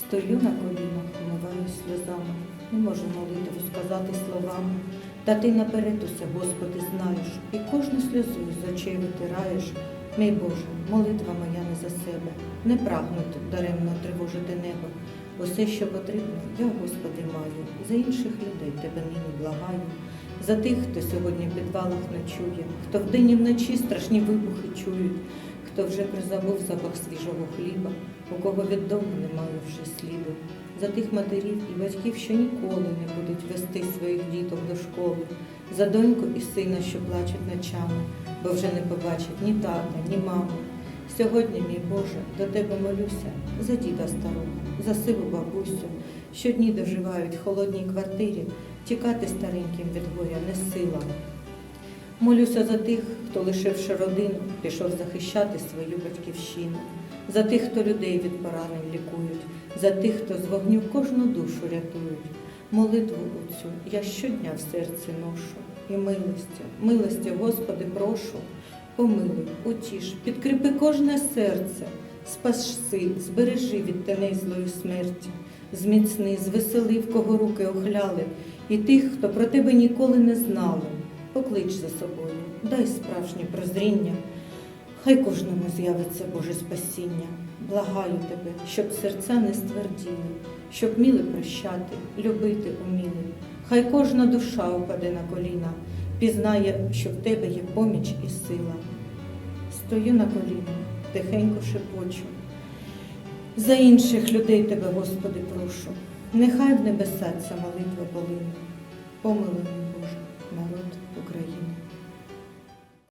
Стою на колінах, вмиваюсь сльозами, не можу молитву сказати словами. Та ти наперед усе, Господи, знаєш, і кожну сльозу з очей витираєш. Мій Боже, молитва моя не за себе, не прагну даремно тривожити небо. Усе, що потрібно, я, Господи, маю, за інших людей тебе нині благаю, за тих, хто сьогодні в підвалах ночує, хто вдень і вночі страшні вибухи чують, хто вже призабув запах свіжого хліба, у кого від дому немає вже сліду, за тих матерів і батьків, що ніколи не будуть вести своїх діток до школи, за доньку і сина, що плачуть ночами, бо вже не побачать ні тата, ні мами. Сьогодні, мій Боже, до тебе молюся за діда старого, за сиву бабусю, що дні доживають в холодній квартирі, тікати стареньким від горя не сила. Молюся за тих, хто, лишивши родину, пішов захищати свою батьківщину, за тих, хто людей від поранень лікують, за тих, хто з вогню кожну душу рятують. Молитву оцю я щодня в серці ношу, і милості, милості, Господи, прошу, помилуй, утіш, підкріпи кожне серце, спаси, збережи від теней злої смерті, зміцни, звесели, в кого руки охляли, і тих, хто про тебе ніколи не знали. Поклич за собою, дай справжнє прозріння, хай кожному з'явиться Боже спасіння. Благаю тебе, щоб серця не стверділи, щоб міли прощати, любити уміли. Хай кожна душа упаде на коліна, пізнає, що в тебе є поміч і сила. Стою на коліна, тихенько шепочу. За інших людей тебе, Господи, прошу. Нехай в небеса ця молитва полине. Помилуй, Боже.